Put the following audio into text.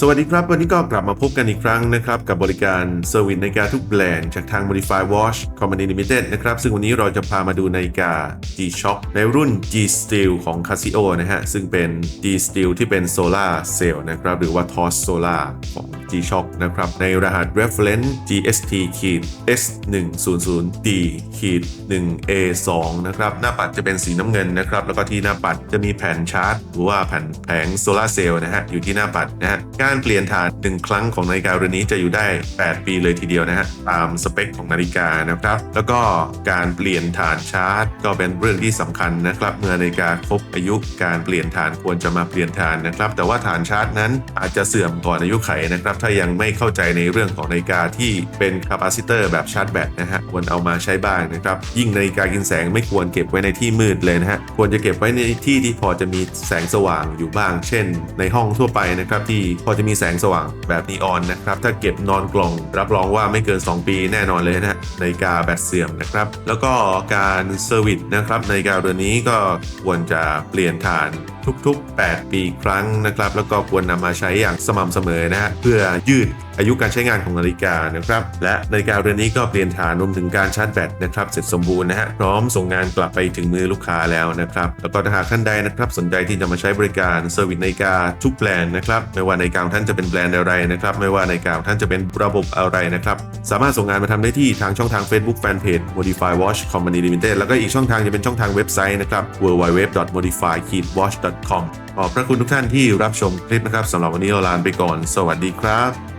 สวัสดีครับ วันนี้ก็กลับมาพบกันอีกครั้งนะครับ กับบริการเซอร์วิสนาฬิกาทุกแบรนด์จากทาง Modify Watch Company Limited นะครับ ซึ่งวันนี้เราจะพามาดูนาฬิกา G-Shock ในรุ่น G Steel ของ Casio นะฮะ ซึ่งเป็น G Steel ที่เป็น Solar Cell นะครับ หรือว่า TORC Solar ของ G-Shock นะครับ ในรหัส reference GST S100D 1A2 นะครับ หน้าปัดจะเป็นสีน้ำเงินนะครับ แล้วก็ที่หน้าปัดจะมีแผ่นชาร์จ หรือว่าแผ่นแผงโซลาเซลล์นะฮะ อยู่ที่หน้าปัดนะฮะ การเปลี่ยนฐานหนึ่งครั้งของนาฬิกาเรือนนี้จะอยู่ได้ 8 ปีเลยทีเดียวนะฮะ ตามสเปคของนาฬิกานะครับ แล้วก็การเปลี่ยนฐานชาร์จ ก็เป็นเรื่องที่สำคัญนะครับ เมื่อนาฬิกาครบอายุการเปลี่ยนฐานควรจะมาเปลี่ยนฐานนะครับ แต่ว่าฐานชาร์จนั้นอาจจะเสื่อมก่อนอายุไขนะครับถ้ายังไม่เข้าใจในเรื่องของนาฬิกาที่เป็นคาปาซิเตอร์แบบชาร์จแบตนะฮะควรเอามาใช้บ้างนะครับ ยิ่งนาฬิกากินแสงไม่ควรเก็บไว้ในที่มืดเลยนะฮะควรจะเก็บไว้ในที่ที่พอจะมีแสงสว่างอยู่บ้าง เช่น ในห้องทั่วไปนะครับที่พอจะมีแสงสว่างแบบนีออนนะครับถ้าเก็บนอนกล่อง รับรองว่าไม่เกิน 2 ปีแน่นอนเลยนะฮะนาฬิกาแบตเสื่อมนะครับแล้วก็การเซอร์วิสนะครับนาฬิกาเรือนนี้ก็ควรจะเปลี่ยนฐานทุกๆ 8 ปีครั้งนะครับ แล้วก็ควรนำมาใช้อย่างสม่ำเสมอนะฮะเพื่อยืดอายุการใช้งานของนาฬิกานะครับ และนาฬิกาเรือนนี้ก็เปลี่ยนฐานรวมถึงการชาร์จแบตนะครับเสร็จสมบูรณ์นะฮะพร้อมส่งงานกลับไปถึงมือลูกค้าแล้วนะครับ แล้วก็หากท่านใดนะครับสนใจที่จะมาใช้บริการเซอร์วิสนาฬิกาทุกแบรนด์นะครับไม่ว่านาฬิกาท่านจะเป็นแบรนด์อะไรนะครับไม่ว่านาฬิกาท่านจะเป็นระบบอะไรนะครับสามารถส่งงานมาทำได้ที่ทางช่องทาง Facebook Fanpage Modify Watch Company Limited แล้วก็อีกช่องทางจะเป็นช่องทางเว็บไซต์นะครับ www.modify-watch.com ขอบพระคุณทุกท่านที่รับชมคลิปนะครับสำหรับวันนี้เราลาไปก่อน สวัสดีครับ